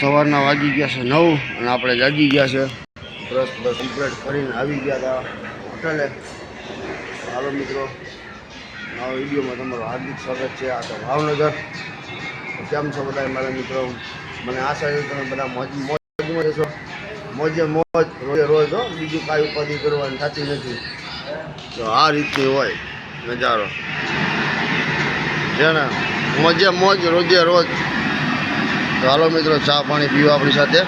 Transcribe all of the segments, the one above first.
સવારના વાગી ગયા છે નવ અને આપણે જાગી ગયા છે. બ્રશ બસ કમ્પ્લીટ કરીને આવી ગયા હતા હોટલે. હાલો મિત્રો નવા વિડીયોમાં તમારું હાર્દિક સ્વાગત છે. આ તો ભાવનગર. કેમ છો બધા મારા મિત્રો? મને આશા છે તમે બધા મોજ મોજમાં જશો મોજે મોજ, રોજે રોજ હો. બીજું કાંઈ ઉપાધિ કરવાની થતી નથી. તો આ રીતની હોય નજારો. છે ને મોજે મોજ, રોજે રોજ હાલો મિત્રો, ચા પાણી પીવા આપણી સાથે.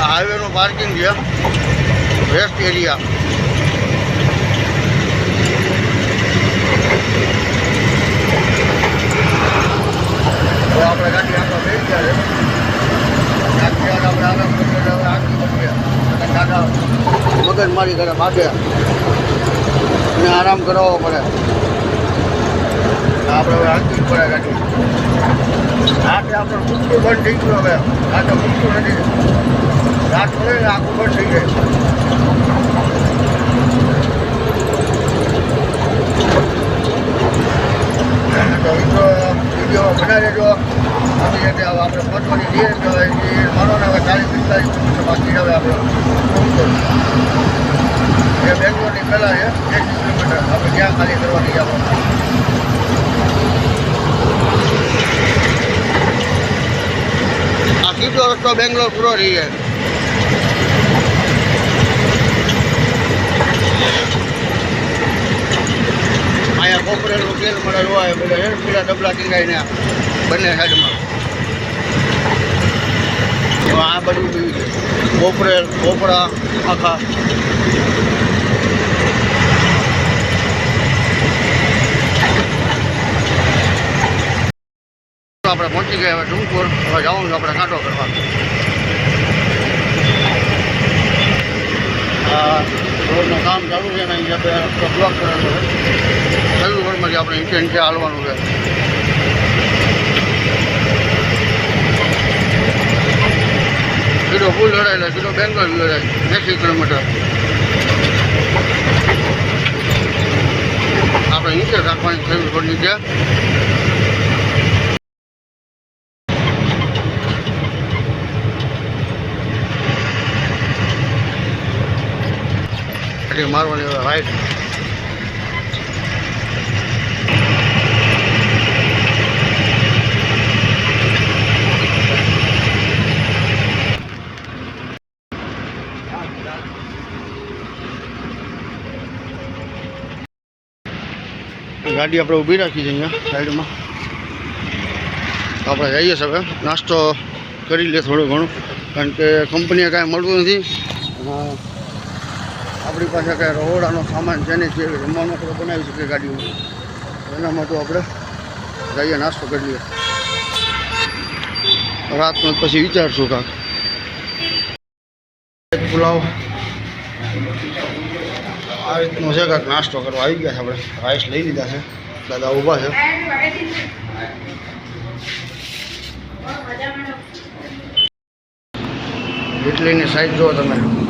હાઈવેનું પાર્કિંગ છે. વેસ્ટ એરિયા તો આપણે ગાડી આગળ બેસી મગજ મારી ઘરે ભાગે અને આરામ કરાવવો પડે. આપણે હવે હાંકી પડે કાઢી રાતે આપણે મૂકતું બંધ થઈ ગયું હવે. રાતે મૂકતું નથી. રાત પડે ને આખું બંધ થઈ જાય. તો મિત્રો, વીડિયો બનાવી હવે આપણે પહોંચવાની ધીરે માનો હવે ચાલીસ પિસ્તાલીસ બાકી હવે આપણે. એ બેંગ્લોરની પહેલાં છે, એક કિલોમીટર. આપણે ક્યાં ખાલી કરવાની આપણે આ સીધો રસ્તો બેંગ્લોર પૂરો રહી જાય. અહીંયા કોપરેલું તેલ મળેલું હોય બધા હેડ પેલા ડબલા ટીંગાઈને બંને સાઈડમાં. આ બધું કોપરેલ કોપરા, આખા તો આપણે પહોંચી ગયા હવે ડુંગપુર હવે જવાનું આપણે કાંટો કરવા. રોડનું કામ ચાલુ છે ને અહીંયા બે રસ્તો બ્લોક કરેલો છે. કયું રોડમાંથી આપણે નીચે નીચે હાલવાનું છે. સીધો ફૂલ લડાયેલો સીધો બેંગલ લડાય એસી કિલોમીટર. આપણે નીચે રાખવાની થયું નીચે એટલે મારવાની રાઈટ ગાડી આપણે ઊભી રાખી છે અહીંયા સાઈડમાં. આપણે જઈએ હવે. નાસ્તો કરી લે થોડું ઘણું. કારણ કે કંપનીએ કાંઈ મળતું નથી. આપણી પાસે કંઈ રહોડાનો સામાન છે ને જે રમવાનો આપણે બનાવી શકીએ ગાડીઓ એના માટે આપણે જઈએ, નાસ્તો કરી લઈએ. રાતનો પછી વિચારશું કાંક. પુલાવ. આ રીતનો છે કાંક નાસ્તો કરવા. આવી ગયા છે આપણે. રાઈસ લઈ લીધા છે. દાદા ઊભા છે. ઇડલીની સાઈઝ જુઓ તમે.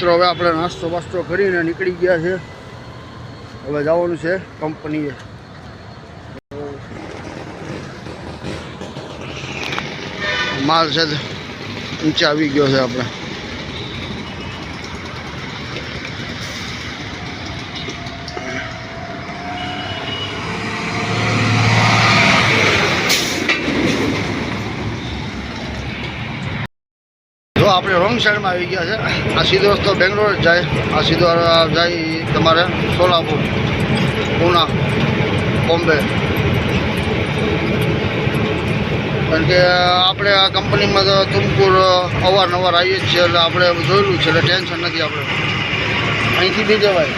મિત્રો, હવે આપણે નાસ્તો બાસ્તો કરીને નીકળી ગયા છે. હવે જવાનું છે કંપનીએ માલ છે નીચે આવી ગયો છે આપણે જો આપણે રોંગ સાઈડમાં આવી ગયા છે. આ સીધો રસ્તો બેંગ્લોર જાય, આ સીધો જાય તમારે સોલાપુર, પૂના, બોમ્બે. કારણ કે આપણે આ કંપનીમાં તો તુમકુર અવારનવાર આવીએ જ છીએ, એટલે આપણે જોયેલું છે, એટલે ટેન્શન નથી આપણે. અહીંથી બી જવાય.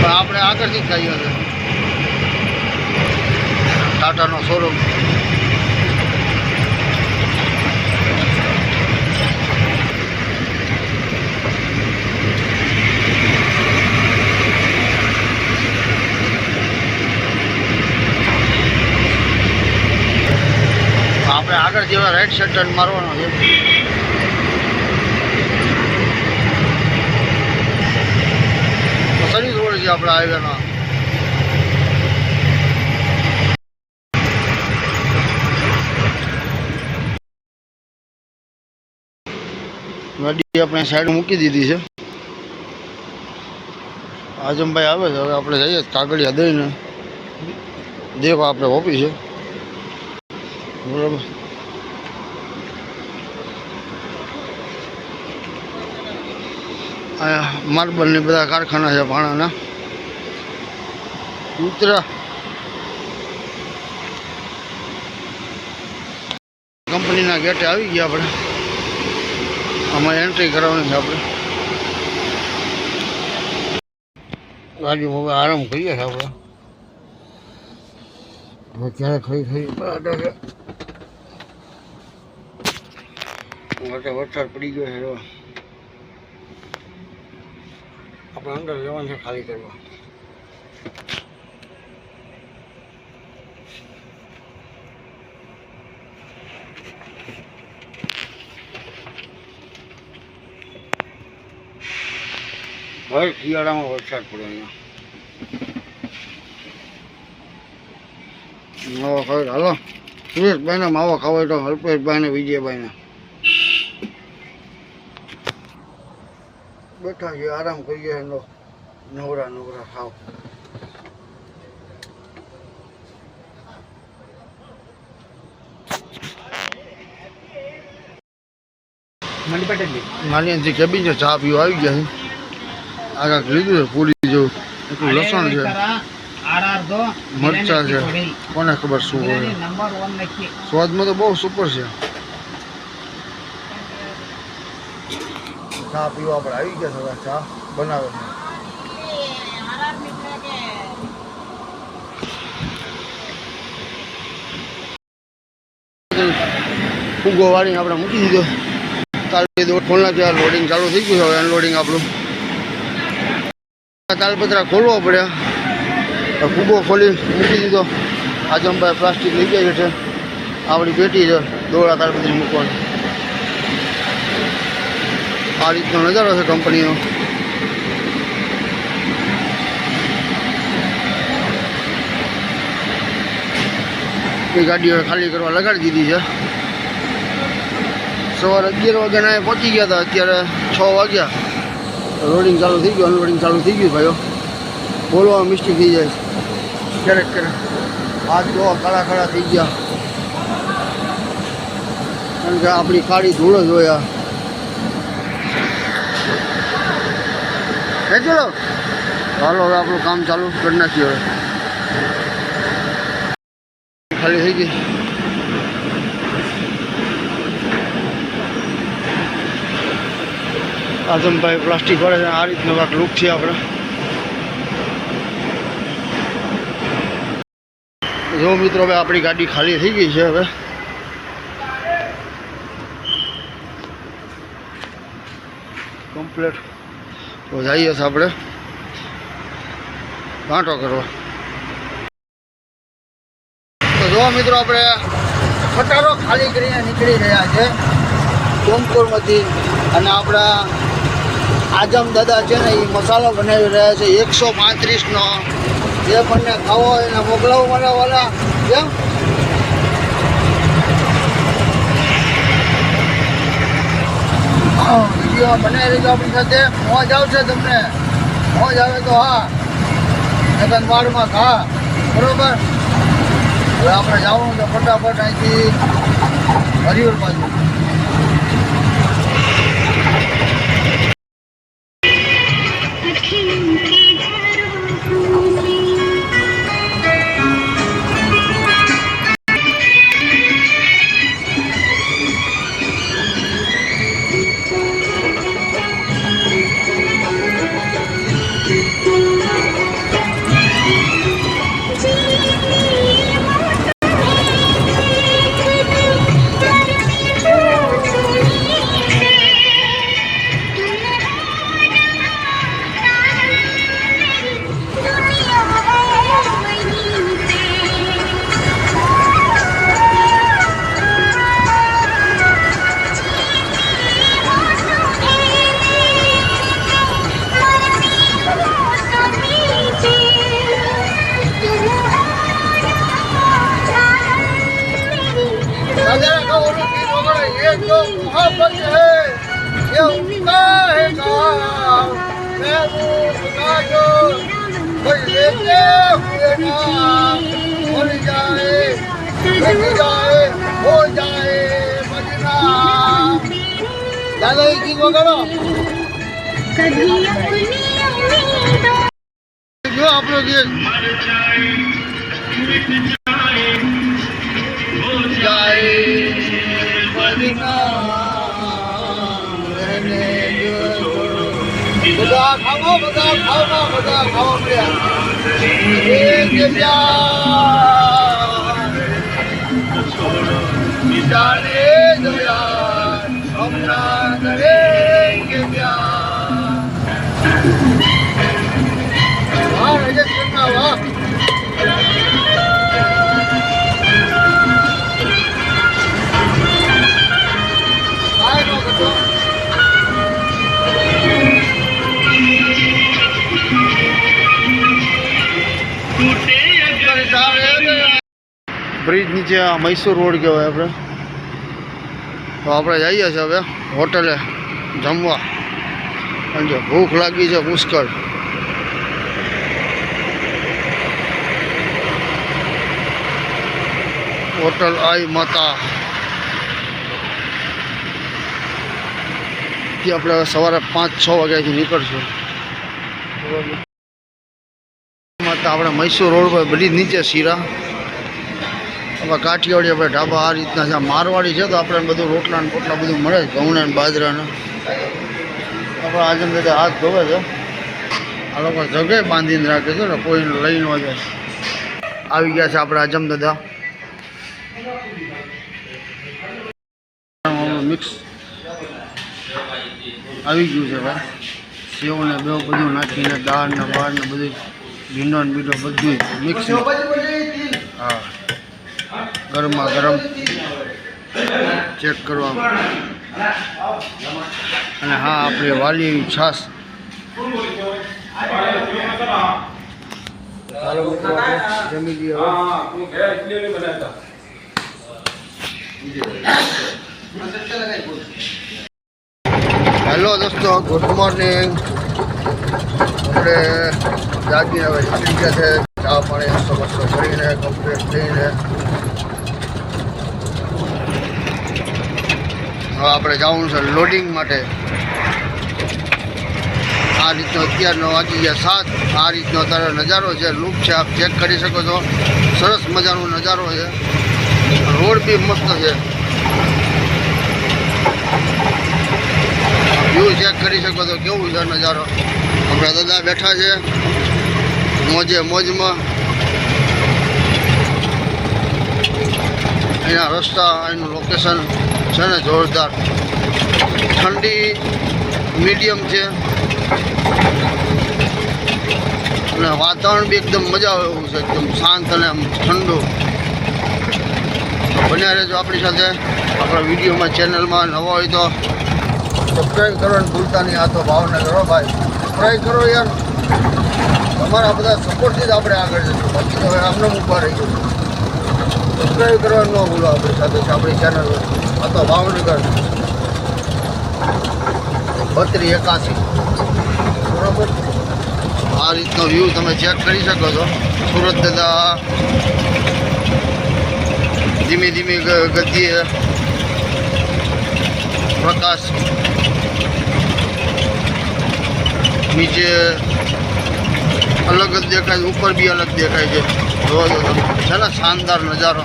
પણ આપણે આગળથી જ જઈએ છે ટાટાનો શોરૂમ. અહીંયાથી હવે રાઈટ સાઈડ ટર્ન મારવાનો છે. સર્વિસ રોડ છે આપણા હાઈવેનો ગાડી આપણે સાઈડ મૂકી દીધી છે. આજમભાઈ આવે છે, હવે આપણે જઈએ કાગળિયા દઈને. દેખો આપણે ઓફિસે. બરાબર. માર્બલની બધા કારખાના છે ભાણાના. ઉતરા. કંપનીના ગેટે આવી ગયા આપણે. આમાં એન્ટ્રી કરાવવાની છે આપણે. ગાડી હવે આરામ કરીએ છીએ આપણે. હવે ક્યારે ખાઈ બરાબર વરસાદ પડી ગયો છે આપણે અંદર જવાનું છે ખાલી કરવા. ભાઈ, શિયાળામાં વરસાદ પડે અહીંયા. માવો હાલો, સુરેશભાઈને માવો ખાવો હોય તો અલ્પેશભાઈને વિજયભાઈને. બેઠા છીએ આરામ કરીએ એનો નવરા નવરા ખાવ માલિયાથી કેબિન છે ચા પીવા આવી ગયા છે આગળ લીધું છે પૂરી જેવું એટલું લસણ છે મરચા છે કોને ખબર શું હોય સ્વાદમાં તો બહુ સુપર છે ચા પીવા આપણે આવી ગયા છે ચા બનાવે ફૂગો વાળીને આપણે મૂકી દીધો. તાલપત્રી ખોલના ત્યાં લોડિંગ ચાલુ થઈ ગયું છે, હવે અનલોડિંગ આપણું. તાલપત્રા ખોલવો પડ્યા. ફૂગો ખોલી મૂકી દીધો. આજમભાઈ પ્લાસ્ટિક લઈ ગયા છે. આપણી પેટી છે. દોડા તાલપત્રી મૂકવાની. આ રીતનો નજારો છે કંપનીનો. એ ગાડીઓ ખાલી કરવા લગાડી દીધી છે. સવારે અગિયાર વાગ્યાના પહોંચી ગયા હતા અત્યારે છ વાગ્યા. લોડિંગ ચાલુ થઈ ગયું અનલોડિંગ ચાલુ થઈ ગયું ભાઈઓ. બોલવામાં મિસ્ટેક થઈ જાય ક્યારેક ક્યારેક હાથ જોવા કાળા કાળા થઈ ગયા. કારણ કે આપણી કાળી ધૂળ જ હોય આ. હે ચલો હાલો, હવે આપણું કામ ચાલુ કરી નાખીએ હવે. ખાલી થઈ ગઈ. આઝમભાઈ પ્લાસ્ટિક વાળે આ રીતનો કાંક લુક છે આપણે. જો મિત્રો, હવે આપણી ગાડી ખાલી થઈ ગઈ છે હવે. કમ્પ્લેટ તો જઈએ છીએ આપણે. વાંટો કરવા. તો જો મિત્રો આપણે ખટારો ખાલી કરીને નીકળી રહ્યા છે. સોમપુરમાંથી અને આપણા આજમ દાદા છે ને એ મસાલો બનાવી રહ્યા છે. એકસો પાંત્રીસનો. જે મને ખાવો એને મોકલાવો મને વાલા કેમ? વીડિયો બનાવી રહેજો આપણી સાથે. મોજ આવશે તમને. મોજ આવે તો હા. નગનવાડમાં હા બરોબર? હવે આપણે જવાનું છે ફટાફટ અહીંથી હરિહર બાજુ. chung hợp vấn đề yêu ta hệ cả mẹ vụ ta cơ bởi vì thế quyền à hôn dài hôn dài hôn dài mà chúng ta đã lấy gì có cái đó कभी બધા ખાવો બધા ખાવો બધા ખાવો બિચારે દયા હમણાં કરે કે વાહ વાહ બ્રિજ નીચે આ મૈસૂર રોડ કહેવાય આપણે. તો આપણે જઈએ છીએ હવે હોટલે જમવા. કારણ કે ભૂખ લાગી છે પુષ્કળ. હોટલ આઈ માતા. થી આપણે હવે સવારે પાંચ છ વાગ્યાથી નીકળશું. માતા, આપણે મૈસૂર રોડ પર બ્રિજ નીચે શીરા. હવે કાઠિયાવાડી આપણે ઢાબા આ રીતના છે. મારવાડી છે તો આપણે બધું રોટલા ને પોટલા બધું મળે. છે ઘઉંના ને બાજરાના આપણે આજે બધા હાથ ધોવે છે. આ લોકો જગ્યાએ બાંધીને રાખે છે ને કોઈને લઈ ન જાય. આવી ગયા છે આપણે આજમ દાદા. મિક્સ. આવી ગયું છે ભાઈ. સેવ ને બેવ બધું નાખીને દાળ ને બાળ ને બધું ભીંડો ને બીડો બધું મિક્સ. હા. ગરમા ગરમ ચેક કરવા. અને હા આપણે વાલી છાશ. જમી હેલો દોસ્તો ગુડ મોર્નિંગ. આપણે જાગીને હવે નીકળી ગયા છે. ચા પાણી નાસ્તો બાસ્તો કરીને કમ્પ્લીટ થઈને હવે આપણે જવાનું છે લોડિંગ માટે. આ રીતનો અત્યારનો વાગી ગયા સાત. આ રીતનો અત્યારે નજારો છે. લૂપ છે, આપ ચેક કરી શકો છો. સરસ મજાનો નજારો છે. રોડ બી મસ્ત છે. વ્યૂ ચેક કરી શકો છો કેવું છે નજારો. આપણા દાદા બેઠા છે. મોજે મોજમાં. અહીંયા રસ્તા, અહીંનું લોકેશન છે ને જોરદાર. ઠંડી મીડિયમ છે. અને વાતાવરણ બી એકદમ મજા આવે એવું છે, એકદમ શાંત અને આમ ઠંડુ. બન્યા રહેજો આપણી સાથે આપણા વિડીયોમાં, ચેનલમાં નવા હોય તો સબસ્ક્રાઈબ કરવાની ભૂલતા નહીં, આ તો ભાવનગર હો ભાઈ. સબસ્ક્રાઈબ કરો યાર. તમારા બધા સપોર્ટથી જ આપણે આગળ જઈશું બાકી તો હવે આમને ઊભા રહી ગયું સબસ્ક્રાઈબ કરવાનું ન ભૂલો આપણી સાથે, આપણી ચેનલ આ તો ભાવનગર બત્રી એકાસી બરાબર? આ રીતનો વ્યૂ તમે ચેક કરી શકો છો. સુરત દાદા ધીમે ધીમે ગતિએ પ્રકાશ નીચે અલગ જ દેખાય, ઉપર બી અલગ દેખાય છે. જોવા જો છે ને? શાનદાર નજારો.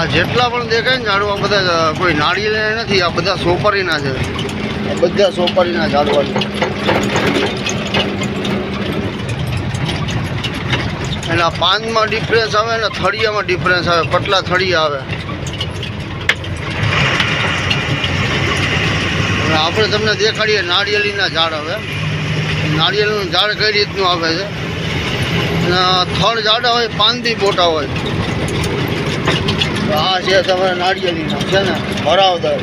આ જેટલા પણ દેખાય ને ઝાડવા બધા કોઈ નાળિયેર નથી, આ બધા સોપારીના છે. બધા સોપારીના ઝાડવા છે. એના પાનમાં ડિફરન્સ આવે ને, થળિયામાં ડિફરન્સ આવે, પટલા થળિયા આવે. આપણે તમને દેખાડીએ નાળિયેરીના ઝાડ હવે. નાળિયેરનું ઝાડ કઈ રીતનું આવે છે? અને થળ ઝાડા હોય પાનથી મોટા હોય. આ છે તમારે નાળિયેરીના છે ને ભરાવદાર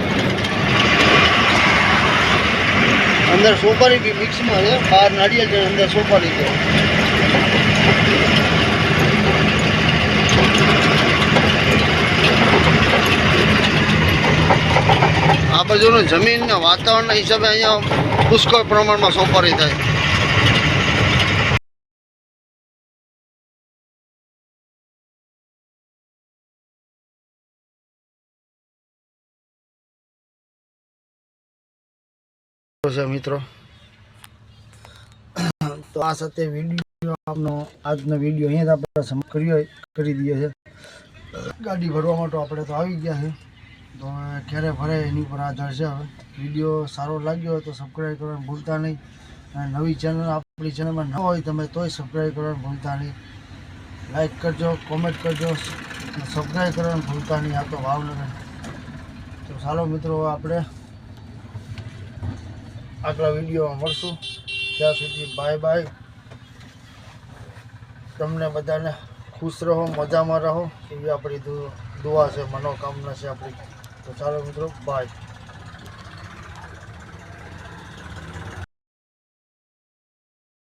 અંદર સોપારી બી મિક્સમાં છે બહાર નાળિયેર છે અંદર સોપારી છે આ બાજુનું જમીનના વાતાવરણના હિસાબે અહીંયા પુષ્કળ પ્રમાણમાં સોપારી થાય. છે મિત્રો. તો આ સાથે વીડિયો આપનો આજનો વીડિયો અહીંયા આપણે સમ કર્યો કરી દઈએ છે ગાડી ભરવા માટે આપણે તો આવી ગયા છે તો હવે ક્યારે ભરે એની ઉપર આધાર છે હવે. વીડિયો સારો લાગ્યો હોય તો સબસ્ક્રાઈબ કરવાનું ભૂલતા નહીં. અને નવી ચેનલ આપણી ચેનલમાં ન હોય તમે તોય સબસ્ક્રાઈબ કરવાનું ભૂલતા નહીં. લાઈક કરજો કોમેન્ટ કરજો સબસ્ક્રાઈબ કરવાનું ભૂલતા નહીં. આ તો ભાવનગર. તો ચાલો મિત્રો આપણે આગલા વિડીયોમાં મળશું. ત્યાં સુધી બાય બાય તમને બધાને ખુશ રહો, મજામાં રહો. એવી આપણી દુઆ છે, મનોકામના છે આપણી. તો ચાલો મિત્રો બાય